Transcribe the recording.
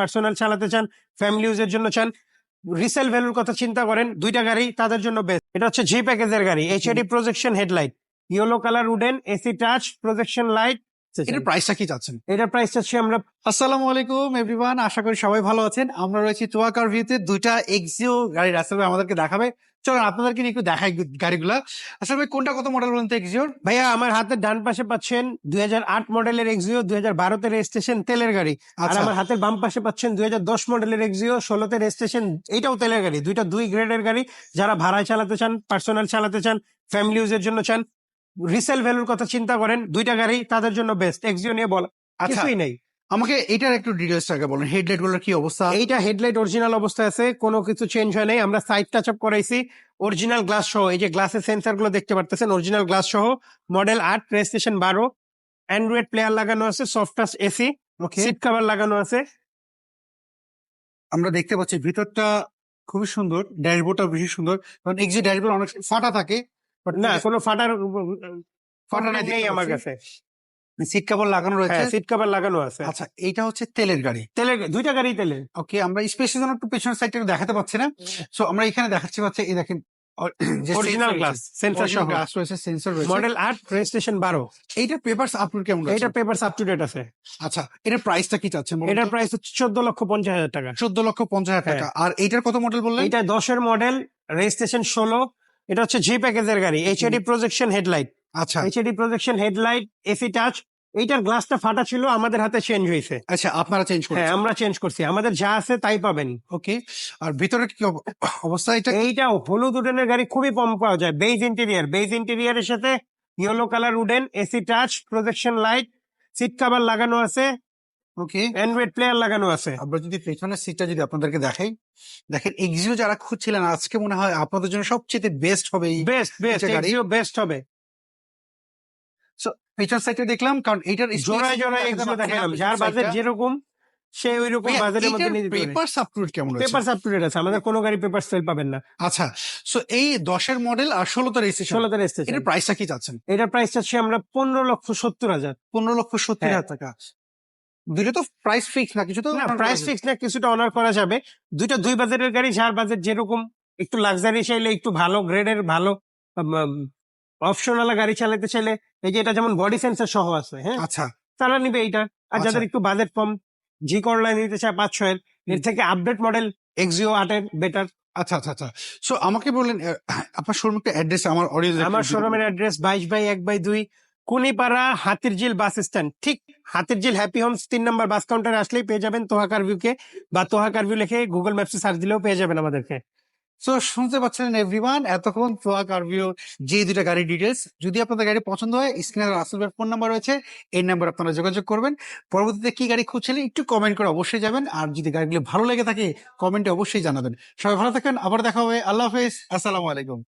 Personal চালাতে চান family ইউজের জন্য চান রিসেল ভ্যালুর কথা চিন্তা করেন দুইটা গাড়ি তাদের জন্য বেস্ট এটা হচ্ছে জি প্যাকেজের গাড়ি HID projection headlight yellow colour wooden AC touch projection light এটার প্রাইসটা কি চাচ্ছেন? এটার প্রাইস চাচ্ছি আমরা আসসালামু আলাইকুম এভরিওয়ান আশা করি সবাই ভালো আছেন। আমরা রয়েছি তোয়াকার ভিউতে দুইটা এক্সিও গাড়ি রাসেল ভাই আমাদেরকে দেখাবে। চলুন আপনাদেরকে একটু দেখাই গাড়িগুলা। আসলে ভাই কোনটা কত মডেল এক্সিওর ভাইয়া আমার হাতের ডান পাশে পাচ্ছেন দুই হাজার আট মডেলের এক্সিও দুই হাজার বারোতে রেজিস্ট্রেশন তেলের গাড়ি। আর আচ্ছা। আমার হাতের বাম পাশে পাচ্ছেন দুই হাজার দশ মডেলের এক্সিও ষোলোতে রেজিস্ট্রেশন এইটাও তেলের গাড়ি। দুইটা দুই গ্রেডের গাড়ি। যারা ভাড়ায় চালাতে চান পার্সোনাল চালাতে চান ফ্যামিলি ইউজের জন্য চান রিসেল ভ্যালুর কথা চিন্তা করেন দুইটা গাড়ি তাদের জন্য বেস্ট এক্সিও নিয়ে বলা আচ্ছা কিছুই নেই। আমাকে এটার একটু ডিটেলস আগে বলেন হেডলাইটগুলোর কি অবস্থা? এইটা হেডলাইট অরিজিনাল অবস্থায় আছে কোনো কিছু চেঞ্জ হয় নাই আমরা সাইড টাচ আপ করাইছি অরিজিনাল গ্লাস সহ এই যে গ্লাসের সেন্সারগুলো দেখতে পারতেছেন অরিজিনাল গ্লাস সহ মডেল আট রেজিস্ট্রেশন বারো অ্যান্ড্রয়েড প্লেয়ার লাগানো আছে soft touch AC seat cover লাগানো আছে। আমরা দেখতে পাচ্ছি ভিতরটা খুবই সুন্দর ড্যাশবোর্ডটা বেশি সুন্দর কারণ এক্সি ড্যাশবোর্ড অনেক ফাটা থাকে না কোনো ফাটার ফাটা নেই আমার কাছে। সিট কাভার লাগানো রয়েছে? হ্যাঁ সিট কভার লাগানো আছে। আচ্ছা এইটা হচ্ছে তেলের গাড়ি। তেলের দুইটা গাড়ি তেলের। ওকে আমরা স্পেসের জন্য একটু পেছনের সাইডটা দেখাতে পাচ্ছি না। সো আমরা এখানে দেখাচ্ছি পাচ্ছি এই দেখেন অরিজিনাল গ্লাস সেন্সার সহ। গ্লাস রয়েছে সেন্সর রয়েছে। মডেল আট রেজিস্ট্রেশন বারো। এইটা পেপারস আপলোড কেমন রয়েছে এইটা পেপার আপ টু ডেট আছে। আচ্ছা এটার প্রাইসটা কি চাচ্ছেন এটার প্রাইস হচ্ছে চোদ্দ লক্ষ পঞ্চাশ হাজার টাকা। চোদ্দ লক্ষ পঞ্চাশ হাজার টাকা। হ্যাঁ। আর এইটার কত মডেল বললেন? এটা দশের মডেল রেজিস্ট্রেশন ষোলো এটা হচ্ছে জি প্যাকেজের গাড়ি এইচডি প্রজেকশন হেডলাইট আচ্ছা। HD projection headlight AC touch এইটার গ্লাসটা ফাটা ছিল আমাদের হাতে চেঞ্জ হয়েছে। আচ্ছা আপনারা চেঞ্জ হ্যাঁ করেন আমরা চেঞ্জ করছি আমাদের যা আছে তাই পাবেন। ওকে আর ভিতরে কি অব- অবস্থা এটা? এইটা হলুদ উডেনের গাড়ি খুবই কম পাওয়া যায় বেজ ইন্টেরিয়ার বেজ ইন্টেরিয়ারের সাথে yellow colour wooden AC touch projection light seat cover লাগানো আছে। ওকে? অ্যান্ড্রয়েড প্লেয়ার লাগানো আছে। আমরা যদি পেছনের সিটটা যদি আপনাদেরকে দেখাই দেখেন এক্সিও যারা খুঁজছিলেন আজকে মনে হয় আপনাদের জন্য সবচেয়ে বেস্ট হবে এই বেস্ট বেস্ট এক্সিও বেস্ট হবে। পেছন সাইডটা দেখলাম কারণ এটার জোড়ায় জোড়ায় এক্সিও দেখালাম যার বাজেট যেরকম সে ওই রকম বাজেটের মধ্যে নিয়ে পেপার কেমন পেপার আপ টু আছে আমাদের কোনো গাড়ি পেপার সেল পাবেন না। আচ্ছা সো এই দশের মডেল আর ষোলোতে রেজিস্ট্রেশন ষোলোতে রেজিস্ট্রেশন এটার প্রাইসটা কি চাচ্ছেন? এটার প্রাইস চাচ্ছি আমরা পনেরো লক্ষ সত্তর হাজার। পনেরো লক্ষ সত্তর হ্যাঁ। হাজার টাকা। দুটো তো প্রাইস ফিক্স না কিছু তো না প্রাইস ফিক্স না কিছুটা অনার করা যাবে। দুইটা দুই বাজারের গাড়ি যার বাজেট যেরকম একটু লাক্সারি চাইলে একটু ভালো গ্রেডের ভালো অপশনাল গাড়ি চালাতে চাইলে এই যে এটা যেমন বডি সেন্সার সহ আছে হ্যাঁ? আচ্ছা। তারা নিবে এইটা। আর আচ্ছা। যাদের একটু বাজেট কম জি করলা নিতে চায় পাঁচ ছয়ের এর থেকে আপডেট মডেল এক্সিও আটের বেটার আচ্ছা আচ্ছা আচ্ছা। সো আমাকে বললেন আপনার শোরুম একটা অ্যাড্রেস আমার অডিয়েন্স আমার শোরুমের অ্যাড্রেস বাইশ বাই এক বাই দুই কুনিপাড়া হাতিরঝিল বাস স্ট্যান্ড। ঠিক হাতিরঝিল হ্যাপি হোমস তিন নম্বর বাস কাউন্টারে আসলেই পেয়ে যাবেন তোহাকার ভিউকে বা তোহাকার ভিউ লিখে গুগল ম্যাপসে সার্চ দিলেও পেয়ে যাবেন আমাদেরকে। সো শুনতে পাচ্ছেন এভরিওয়ান এতক্ষণ তোয়া কারভিও যে দুটা গাড়ির ডিটেলস যদি আপনাদের গাড়ি পছন্দ হয় স্ক্রিনে রাসেল ফোন নাম্বার রয়েছে, এই নাম্বার আপনারা যোগাযোগ করবেন। পরবর্তীতে কি গাড়ি খুঁজছিলেন একটু কমেন্ট করে অবশ্যই যাবেন আর যদি গাড়িগুলো ভালো লেগে থাকে কমেন্টে অবশ্যই জানাবেন। সবাই ভালো থাকেন, আবার দেখা হবে, আল্লাহ হাফেজ, আসসালামু আলাইকুম।